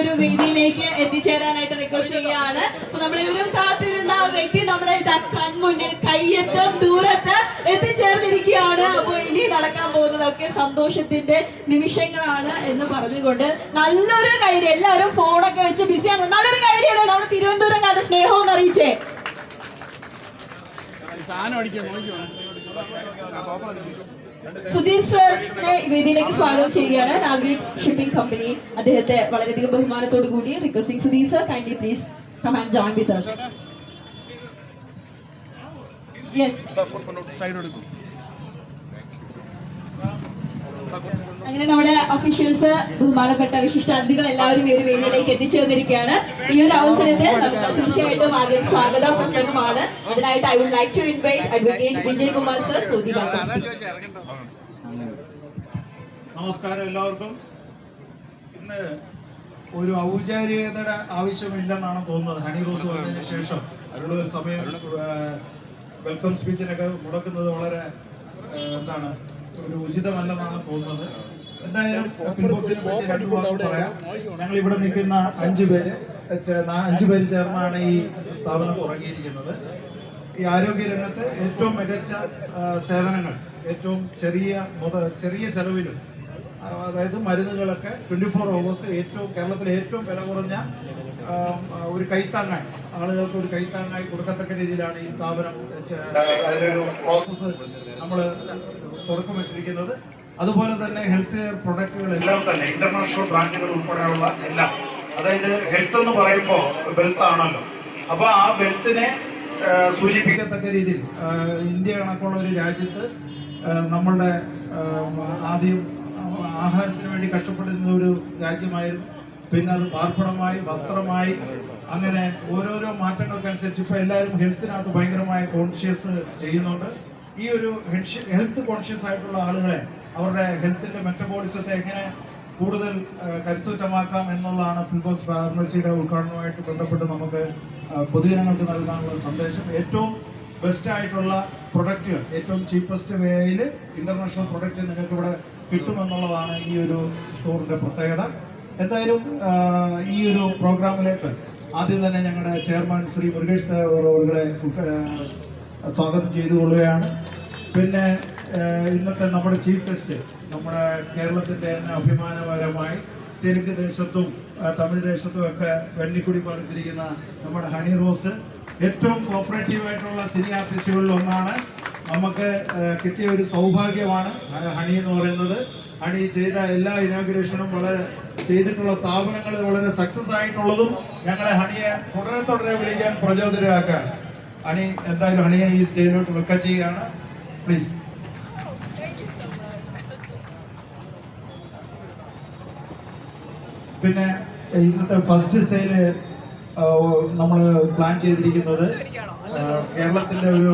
ഒരു വേദിയിലേക്ക് എത്തിച്ചേരാനായിട്ട് റിക്വസ്റ്റ് ചെയ്യുകയാണ്. നമ്മൾ നമ്മളിവരും കാത്തിരുന്ന ആ വ്യക്തി നമ്മുടെ കൺമുന്നിൽ കയ്യെത്തും ദൂരത്ത് എത്തിച്ചേർന്നിരിക്കുകയാണ്. അപ്പൊ ഇനി നടക്കാൻ പോകുന്നതൊക്കെ സന്തോഷത്തിന്റെ നിമിഷങ്ങളാണ് എന്ന് പറഞ്ഞുകൊണ്ട് നല്ലൊരു കൈഡി എല്ലാവരും ഫോണൊക്കെ വെച്ച് ബിസിയാണ് നല്ലൊരു കൈഡിയാണ് നമ്മുടെ തിരുവനന്തപുരം കണ്ട സ്നേഹം എന്ന് അറിയിച്ചേ സാധനം അടിക്കാൻ നോക്കിയോ സുധീർ സാറിനെ വേദിയിലേക്ക് സ്വാഗതം ചെയ്യുകയാണ്. നാവിഗേറ്റ് ഷിപ്പിംഗ് കമ്പനി അദ്ദേഹത്തെ വളരെയധികം ബഹുമാനത്തോടു കൂടി requesting Sudheer sir kindly please come and join with yes side എടുക്കും. അങ്ങനെ നമ്മുടെ ഒഫീഷ്യൽസ് ബഹുമാനപ്പെട്ട വിശിഷ്ടാതിഥികൾ എല്ലാവരും ഈ ഒരു വേദിയിലേക്ക് എത്തിച്ചേർന്നിരിക്കുകയാണ് ഈ ഒരു അവസരത്തിൽ നമുക്ക് തീർച്ചയായിട്ടും ആദ്യം സ്വാഗത പ്രസംഗമാണ്. അതിനായിട്ട് I would like to invite advocate Vijay Kumar sir നമസ്കാരം എല്ലാവർക്കും. ഇന്ന് ഒരു ഔപചാരികതയുടെ ആവശ്യമില്ലെന്നാണ് തോന്നുന്നത്. ഹണി റോസ് വന്നതിന് ശേഷം അതിനുള്ള ഒരു സമയം വെൽക്കം സ്പീച്ചിനൊക്കെ മുടക്കുന്നത് വളരെ എന്താണ് ഒരു ഉചിതമല്ലെന്നാണ് തോന്നുന്നത്. എന്തായാലും പിൻബോക്സിനെ പറ്റി രണ്ടു വാക്ക് പറയാം. ഞങ്ങൾ ഇവിടെ നിൽക്കുന്ന അഞ്ചു പേര് അഞ്ചു പേര് ചേർന്നാണ് ഈ സ്ഥാപനം തുടങ്ങിയിരിക്കുന്നത്. ഈ ആരോഗ്യ രംഗത്ത് ഏറ്റവും മികച്ച സേവനങ്ങൾ ഏറ്റവും ചെറിയ മുത ചെറിയ ചെലവിലും അതായത് മരുന്നുകളൊക്കെ ട്വന്റി ഫോർ അവേഴ്സ് ഏറ്റവും കേരളത്തിലെ ഏറ്റവും വില കുറഞ്ഞ ഒരു കൈത്താങ്ങായി ആളുകൾക്ക് ഒരു കൈത്താങ്ങായി കൊടുക്കത്തക്ക രീതിയിലാണ് ഈ സ്ഥാപനം അതിലൊരു പ്രോസസ്സ് നമ്മൾ തുടക്കമിട്ടിരിക്കുന്നത് അതുപോലെ തന്നെ ഹെൽത്ത് കെയർ പ്രൊഡക്റ്റുകൾ എല്ലാം തന്നെ ഇന്റർനാഷണൽ ബ്രാൻഡുകൾ ഉൾപ്പെടെയുള്ള എല്ലാം. അതായത് ഹെൽത്ത് എന്ന് പറയുമ്പോൾ വെൽത്ത് ആണല്ലോ. അപ്പൊ ആ വെൽത്തിനെ സൂചിപ്പിക്കത്തക്ക രീതിയിൽ ഇന്ത്യ കണക്കുള്ള ഒരു രാജ്യത്ത് നമ്മളുടെ ആദ്യം ആഹാരത്തിന് വേണ്ടി കഷ്ടപ്പെടുന്ന ഒരു രാജ്യമായിരുന്നു. പിന്നെ അത് പാർപ്പിടമായി വസ്ത്രമായി അങ്ങനെ ഓരോരോ മാറ്റങ്ങൾക്കനുസരിച്ച് ഇപ്പൊ എല്ലാവരും ഹെൽത്തിനകത്ത് ഭയങ്കരമായ കോൺഷ്യസ് ചെയ്യുന്നുണ്ട്. ഈ ഒരു ഹെൽത്ത് കോൺഷ്യസ് ആയിട്ടുള്ള ആളുകളെ അവരുടെ ഹെൽത്തിന്റെ മെറ്റബോളിസത്തെ എങ്ങനെ കൂടുതൽ കരുത്തുറ്റമാക്കാം എന്നുള്ളതാണ് ഫിൽബോക്സ് ഫാർമസിയുടെ ഉദ്ഘാടനവുമായിട്ട് ബന്ധപ്പെട്ട് നമുക്ക് പൊതുജനങ്ങൾക്ക് നൽകാനുള്ള സന്ദേശം. ഏറ്റവും ബെസ്റ്റ് ആയിട്ടുള്ള പ്രൊഡക്റ്റുകൾ ഏറ്റവും ചീപ്പസ്റ്റ് വേയിൽ ഇന്റർനാഷണൽ പ്രൊഡക്റ്റ് നിങ്ങൾക്ക് ഇവിടെ കിട്ടുമെന്നുള്ളതാണ് ഈ ഒരു സ്റ്റോറിന്റെ പ്രത്യേകത. എന്തായാലും ഈ ഒരു പ്രോഗ്രാമിലേക്ക് ആദ്യം തന്നെ ഞങ്ങളുടെ ചെയർമാൻ ശ്രീ മുരുകേഷ് ദേവർ അവരുടെ സ്വാഗതം ചെയ്തുകൊള്ളുകയാണ്. പിന്നെ ഇന്നത്തെ നമ്മുടെ ചീഫ് ഗസ്റ്റ് നമ്മുടെ കേരളത്തിന്റെ തന്നെ അഭിമാനപരമായി തെലുങ്ക് ദേശത്തും തമിഴ് ദേശത്തും ഒക്കെ വെണ്ണിക്കുടി പറിച്ചിരിക്കുന്ന നമ്മുടെ ഹണി റോസ് ഏറ്റവും കോപ്പറേറ്റീവ് ആയിട്ടുള്ള സിനി ആർട്ടിസ്റ്റുകളിൽ ഒന്നാണ്. നമുക്ക് കിട്ടിയ ഒരു സൗഭാഗ്യമാണ് ഹണി എന്ന് പറയുന്നത്. ഹണി ചെയ്ത എല്ലാ ഇനോഗ്രേഷനും വളരെ ചെയ്തിട്ടുള്ള സ്ഥാപനങ്ങൾ വളരെ സക്സസ് ആയിട്ടുള്ളതും ഞങ്ങളെ ഹണിയെ തുടരെ തുടരെ വിളിക്കാൻ പ്രചോദനമാക്കാൻ ഹണി എന്തായാലും ഹണിയെ ഈ സ്റ്റേജിലോട്ട് വെൽക്കം ചെയ്യുകയാണ്. പ്ലീസ് പിന്നെ ഇന്നത്തെ ഫസ്റ്റ് സെയിൽ നമ്മൾ പ്ലാൻ ചെയ്തിരിക്കുന്നത് കേരളത്തിന്റെ ഒരു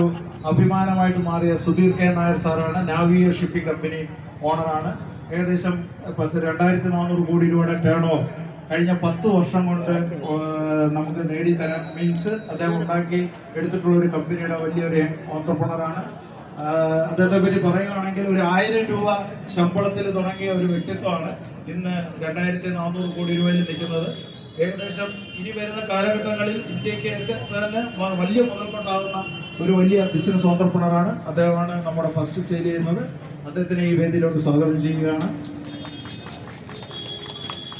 അഭിമാനമായിട്ട് മാറിയ സുധീർ കെ. നായർ സാറാണ്. നാവിയ ഷിപ്പിംഗ് കമ്പനി ഓണറാണ് ഏകദേശം പത്ത് രണ്ടായിരത്തി നാനൂറ് കോടി രൂപയുടെ ടേൺ ഓഫ് കഴിഞ്ഞ പത്ത് വർഷം കൊണ്ട് നമുക്ക് നേടിത്തരാൻ മീൻസ് അദ്ദേഹം ഉണ്ടാക്കി എടുത്തിട്ടുള്ള ഒരു കമ്പനിയുടെ വലിയൊരു ഓണ്ടർപ്രണറാണ് അദ്ദേഹത്തെ പറ്റി പറയുകയാണെങ്കിൽ ഒരു ആയിരം രൂപ ശമ്പളത്തിൽ തുടങ്ങിയ ഒരു വ്യക്തിത്വമാണ് ഇന്ന് രണ്ടായിരത്തി നാനൂറ് കോടി രൂപയിൽ നിൽക്കുന്നത്. ഏകദേശം ഇനി വരുന്ന കാലഘട്ടങ്ങളിൽ ഇന്ത്യയ്ക്ക് തന്നെ വലിയ മുതൽക്കൊണ്ടാകുന്ന ഒരു വലിയ ബിസിനസ് ഓണ്ടർപ്രണറാണ് അദ്ദേഹമാണ് നമ്മുടെ ഫസ്റ്റ് സെയിൽ ചെയ്യുന്നത്. അദ്ദേഹത്തിനെ ഈ വേദിയിലോട്ട് സ്വാഗതം ചെയ്യുകയാണ്.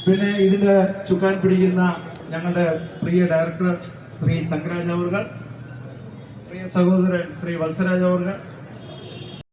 പിന്നെ ഇതിന്റെ ചുക്കാൻ പിടിക്കുന്ന ഞങ്ങളുടെ പ്രിയ ഡയറക്ടർ ശ്രീ തങ്കരാജ് അവർ പ്രിയ സഹോദരൻ ശ്രീ വത്സരാജ് അവർകൾ